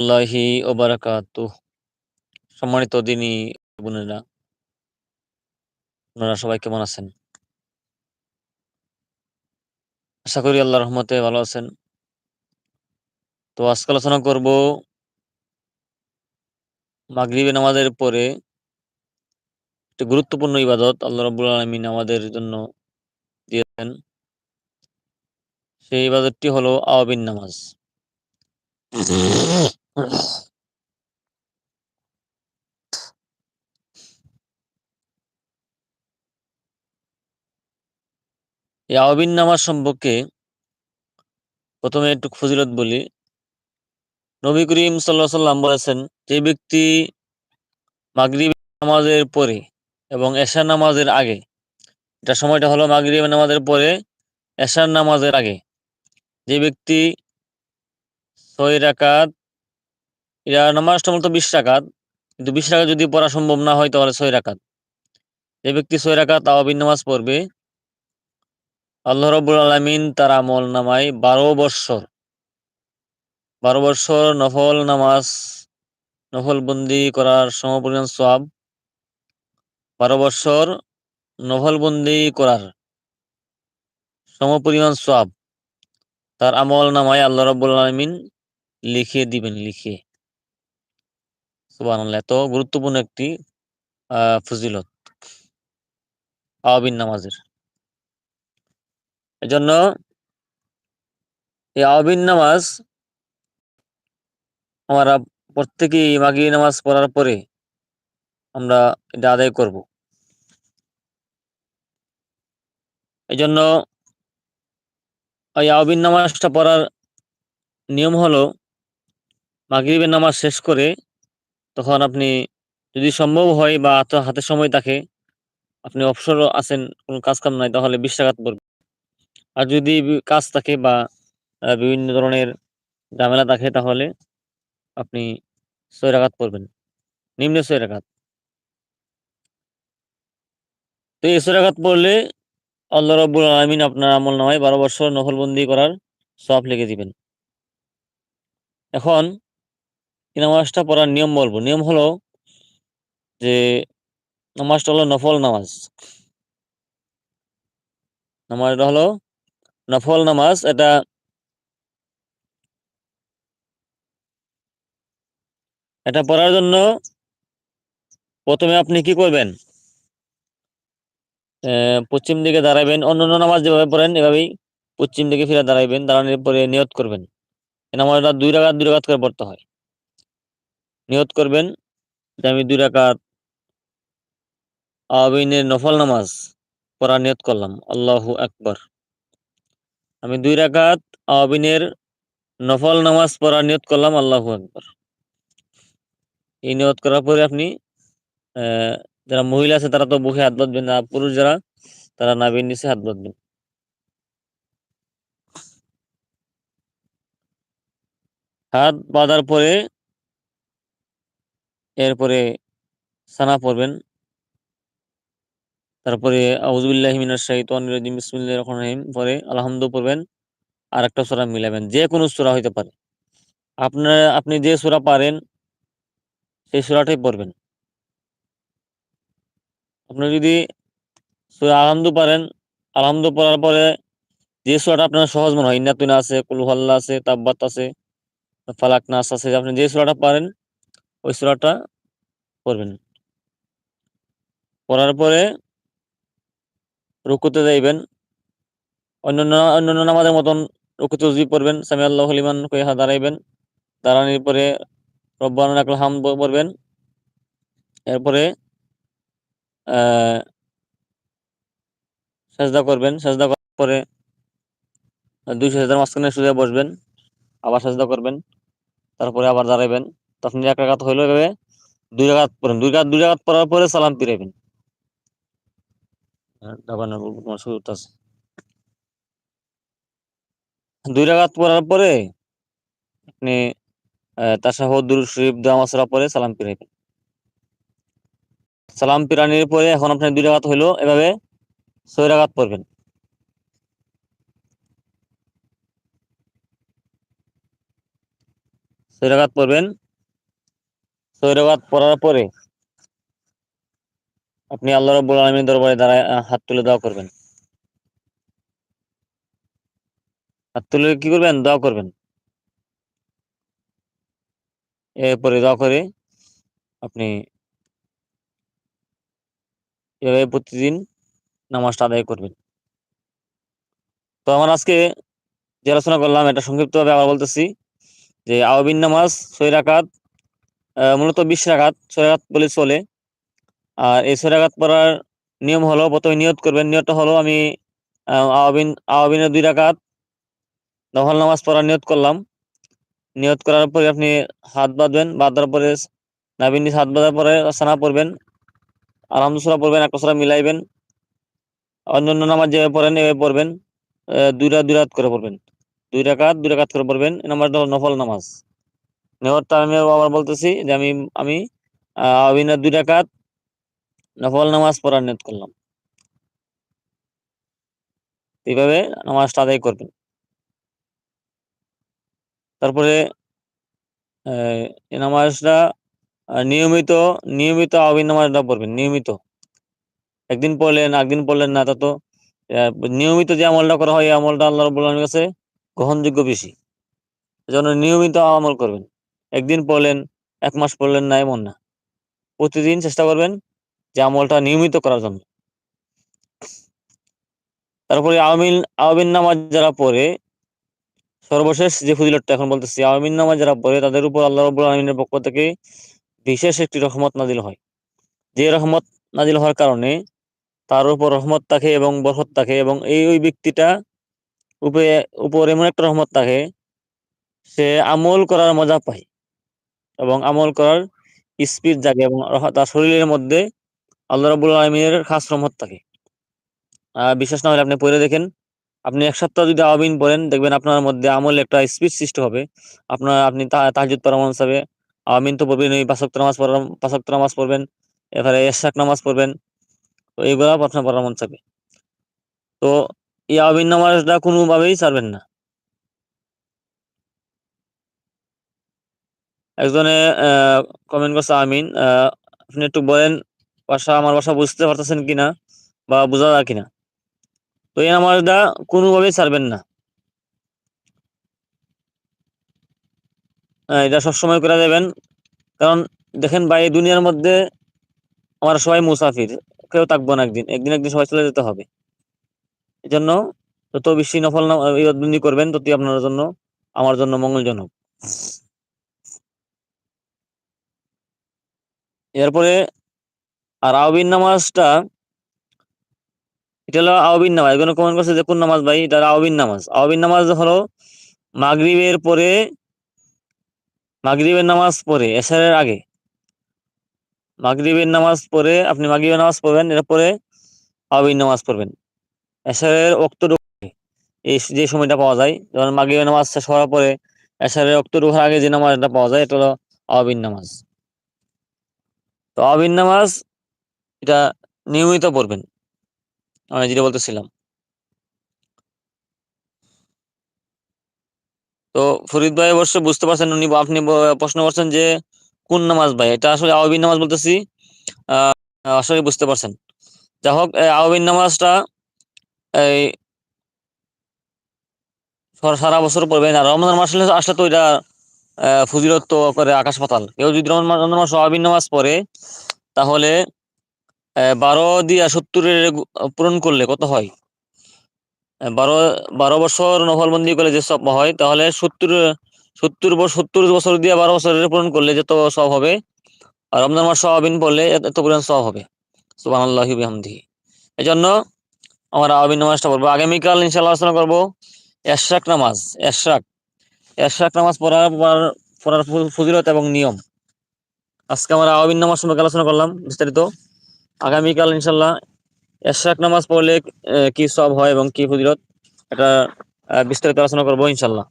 আল্লাহি সম্মানিত বোনেরা, আপনারা সবাই কেমন আছেন? আশা করি আল্লাহ রহমতে ভালো আছেন। তো আজকে আলোচনা করব মাগরিবে নামাজের পরে একটি গুরুত্বপূর্ণ ইবাদত আল্লাহ রবুল আলমিন আমাদের জন্য দিয়েছেন সেই ইবাদতটি হলো আওয়াবিন নামাজ। এই আওয়াবিন নামাজ সম্পর্কে প্রথমে একটু ফজিলত বলি। নবী করিম সাল্লাহ সাল্লাম বলেছেন, যে ব্যক্তি মাগরিব নামাজের পরে এবং এশার নামাজের আগে, এটা সময়টা হলো মাগরিব নামাজের পরে, এশার নামাজের আগে, যে ব্যক্তি ছয় রাকাত এটা নামাজটা মূলত বিশ রাকাত, কিন্তু বিশ রাকাত যদি পড়া সম্ভব না হয় তাহলে ছয় রাকাত। যে ব্যক্তি ছয় রাকাত আওয়াবিন নামাজ পড়বে, আল্লাহ রবুল আলমিন তার আমল নামায় বারো বৎসর। বারো বৎসর নফল নামাজ নফল বন্দি করার সমপরিমাণ সব বারো বৎসর নফল বন্দি করার সমপরিমাণ সব তার আমল নামায় আল্লাহ রবুল আলমিন লিখে দিবেন, লিখে। এত গুরুত্বপূর্ণ একটি ফজিলত। আওয়াবিন নামাজের। এজন্য এই আওয়াবিন নামাজ আমরা প্রত্যেকেই মাগি নামাজ পড়ার পরে আমরা এটা আদায় করব। এই জন্য এই আওবিন নামাজটা পড়ার নিয়ম হলো, মাগরিবের নামাজ শেষ করে তখন আপনি যদি সম্ভব হয় বা হাতে সময় থাকে, আপনি অবসর আছেন, কোনো কাজ কাম নাই, তাহলে বিশ টাকা পড়বে। আর যদি কাজ থাকে বা বিভিন্ন ধরনের ঝামেলা থাকে, তাহলে আপনি রাখাত পড়বেন। নিম্ন রাখাত তো এই রাখাত পড়লে আল্লাহ রব্বুল আলমিন আপনার আমল নামায় বারো বছর নফলবন্দি করার সব লিখে দিবেন। এখন এই নামাজটা পড়ার নিয়ম বলব। নিয়ম হলো যে নামাজটা হলো নফল নামাজ। নামাজটা হলো নফল নামাজ। এটা এটা পড়ার জন্য প্রথমে আপনি কি করবেন? পশ্চিম দিকে দাঁড়াবেন। অন্য অন্য নামাজ যেভাবে পড়েন, এভাবেই পশ্চিম দিকে ফিরে দাঁড়াইবেন। দাঁড়ানোর পরে নিয়ত করবেন। নামাজটা দুই রাগাত দুই রাগাত করে পড়তে হয়। নিয়ত করবেন যে আমি দুই রাকাত আবিনের নফল নামাজ পড়া নিয়ত করলাম। আল্লাহ আকবর। আমি দুই রাকাত আবিনের নফল নামাজ পড়া নিয়ত করলাম, আল্লাহ আকবর। এই নিয়ত করার পরে আপনি যারা মহিলা আছে তারা তো বুকে হাত বাঁধবেন না, পুরুষ যারা, তারা নাবির নিচে হাত বাঁধবেন। হাত বাঁধার পরে এরপরে সানা পড়বেন। তারপরে আউজুবিল্লাহ রহিম পরে আলহামদু পড়বেন। আর একটা সূরা মিলাবেন, যে কোনো সূরা হইতে পারে। আপনার, আপনি যে সূরা পারেন, সেই সোরাটাই পড়বেন। আপনি যদি সূরা আলহামদু পারেন, আলহামদু পড়ার পরে যে সূরাটা আপনার সহজ মনে হয় ইন্নাতুনা আছে কুলহাল্লা আছে, তাব্বাত আছে, ফালাক নাস আছে আপনি যে সূরাটা পারেন ওই সূরাটা পড়বেন পড়ার পরে রুকুতে যাইবেন। অন্যান্য অন্যান্য নামাজের মতন রুকুতে উজি পড়বেন। সামি আল্লাহ হলিমান কইহা দাঁড়াইবেন। দাঁড়ানোর পরে রব্বান রাখল হাম পড়বেন। এরপরে সাজদা করবেন। সাজদা করার পরে দুই সাজদার মাঝখানে সুজা বসবেন। আবার সাজদা করবেন। তারপরে আবার দাঁড়াইবেন। তখন এক রাখাত হইল এভাবে দুই রাখাত পড়েন। দুই রাখাত দুই রাখাত পড়ার পরে সালাম ফিরাইবেন। দুই রাগাত পড়ার পরে আপনি তাসাহুদুল শরীফ, দোয়া মাসরা পরে সালাম ফিরাইবেন। সালাম পিরানির পরে এখন আপনার দুই রাগাত হইল, এভাবে ছয় রাগাত পড়বেন। ছয় পড়বেন রাকাত পড়ার পরে আপনি আল্লাহ রব্বুল আলমীর দরবারে দাঁড়ায় হাত তুলে দোয়া করবেন। হাত তুলে কি করবেন? দোয়া করবেন। এরপরে দোয়া করে আপনি এভাবে প্রতিদিন নামাজটা আদায় করবেন। তো আমার আজকে যে আলোচনা করলাম, এটা সংক্ষিপ্তভাবে আবার বলতেছি যে আওবিন নামাজ, ছয় রাকাত মূলত বিশ রাকাত, ছয় বলে চলে। আর এই ছয় পড়ার নিয়ম হলো, প্রথমে নিয়ত করবেন। নিয়তটা হলো আমি আওয়াবিন, আওয়াবিনের দুই রাকাত নফল নামাজ পড়ার নিয়ত করলাম। নিয়ত করার পরে আপনি হাত বাঁধবেন। বাঁধার পরে নাবিন হাত বাঁধার পরে সানা পড়বেন। আলহামদুসরা পড়বেন একটা সরা মিলাইবেন। অন্য অন্য নামাজ যেভাবে পড়েন, এভাবে পড়বেন। দুই রাত দুই রাত করে পড়বেন। দুই রাকাত দুই রাকাত করে পড়বেন। এই নামাজটা নফল নামাজ। নেওয়ারটা আমি আবার বলতেছি যে আমি আমি আবিনের দুই রাকাত নফল নামাজ পড়ার নিয়ত করলাম। এইভাবে নামাজটা আদায় করবেন। তারপরে নামাজটা নিয়মিত নিয়মিত আবিন নামাজটা পড়বেন, নিয়মিত। একদিন পড়লেন একদিন পড়লেন না, তা তো নিয়মিত যে আমলটা করা হয়, এই আমলটা আল্লাহ রব্বুল কাছে গ্রহণযোগ্য বেশি। এজন্য নিয়মিত আমল করবেন। একদিন পড়লেন এক মাস পড়লেন না, এমন না। প্রতিদিন চেষ্টা করবেন যে আমলটা নিয়মিত করার জন্য। তারপরে আওয়ামিন আওয়ামিন নামাজ যারা পড়ে, সর্বশেষ যে ফজিলতটা এখন বলতেছি আওয়ামিন নামাজ যারা পড়ে, তাদের উপর আল্লাহ রব্বুল আলমিনের পক্ষ থেকে বিশেষ একটি রহমত নাজিল হয়। যে রহমত নাজিল হওয়ার কারণে তার উপর রহমত থাকে এবং বরকত থাকে এবং এই, ওই ব্যক্তিটা উপরে, উপর এমন একটা রহমত থাকে, সে আমল করার মজা পায়। এবং আমল করার স্পিড জাগে এবং তার শরীরের মধ্যে আল্লাহ রবুল আলমীর খাস রহমত থাকে। বিশ্বাস না হলে আপনি পড়ে দেখেন, আপনি এক সপ্তাহ যদি আওয়াবিন পড়েন, দেখবেন আপনার মধ্যে আমল একটা স্পিড সৃষ্টি হবে। আপনার, আপনি তাহাজুদ পরামর্শ হবে আওয়ামিন তো পড়বেন ওই পাঁচক্ত নামাজ পড়ার পাঁচক্ত নামাজ পড়বেন এবারে এশাক নামাজ পড়বেন, তো এইগুলা আপনার মন চাবে। তো এই আওয়াবিন নামাজটা কোনোভাবেই ছাড়বেন না। একজনে কমেন্ট করছে, আমিন আপনি একটু বলেন বাসা আমার বাসা বুঝতে পারতেছেন কিনা বা বোঝা যায় কিনা? তো এই নামাজটা কোনোভাবেই ছাড়বেন না। এটা সবসময় করে দেবেন। কারণ দেখেন ভাই দুনিয়ার মধ্যে আমরা সবাই মুসাফির, কেউ থাকব না একদিন। একদিন একদিন সবাই চলে যেতে হবে। এই জন্য যত বেশি নফল বন্দি করবেন, ততই আপনার জন্য, আমার জন্য মঙ্গলজনক। এরপরে আর আওবিন নামাজটা, এটা হলো আওবিন নামাজ। এগুলো কমেন্ট করছে যে, কোন নামাজ ভাই? এটা আওবিন নামাজ। আওবিন নামাজ হলো মাগরিবের পরে, মাগরিবের নামাজ পড়ে এসারের আগে। মাগরিবের নামাজ পড়ে আপনি মাগরিবের নামাজ পড়বেন, এরপরে আওবিন নামাজ পড়বেন। এসারের অক্ত এই যে সময়টা পাওয়া যায়, যেমন মাগরিবের নামাজ শেষ হওয়ার পরে এসারের অক্ত ঢোকার আগে যে নামাজটা পাওয়া যায়, এটা হলো আওবিন নামাজ। তো আবিন নামাজ এটা নিয়মিত পড়বেন, আমি যেটা বলতেছিলাম। তো ফরিদ ভাই অবশ্য বুঝতে পারছেন উনি, আপনি প্রশ্ন করছেন যে কোন নামাজ ভাই, এটা আসলে আওয়াবিন নামাজ বলতেছি আসলে বুঝতে পারছেন। যা হোক আওয়াবিন নামাজটা এই সারা বছর পড়বেন, আর রমজান মাস আসলে তো এটা ফজিলত করে আকাশ পাতাল। কেউ যদি রমজান মাস আওয়াবিন নামাজ পড়ে, তাহলে বারো দিয়া সত্তরের পূরণ করলে কত হয়? বারো বারো বছর নফলবন্দি করলে যে সব হয়, তাহলে সত্তর সত্তর সত্তর বছর দিয়ে বারো বছরের পূরণ করলে যত সব হবে, আর রমজান মাস সহাবিন পড়লে এত পরিমাণ সব হবে। আল্লাহামদি এই জন্য আমরা আবিন নামাজটা পড়ব। আগামীকাল ইনশাল্লাহ আলোচনা করব এশরাক নামাজ, এশরাক। এশরাক নামাজ পড়ার পড়ার ফজিলত এবং নিয়ম। আজকে আমরা আবিন নামাজ সম্পর্কে আলোচনা করলাম, বিস্তারিত। আগামীকাল ইনশাল্লাহ এশাক নামাজ পড়লে কি সব হয় এবং কি ফজিলত, এটা বিস্তারিত আলোচনা করব ইনশাল্লাহ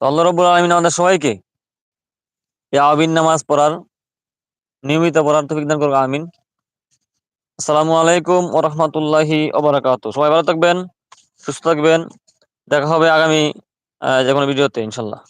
আল্লাহ রব্বুল আলমিন আমাদের সবাইকে এই আবিন নামাজ পড়ার নিয়মিত পড়ার তো বিজ্ঞান করব আমিন। আসসালামু আলাইকুম ও রহমতুল্লাহি ওবরাকাত সবাই ভালো থাকবেন, সুস্থ থাকবেন। দেখা হবে আগামী যে কোনো ভিডিওতে ইনশাল্লাহ।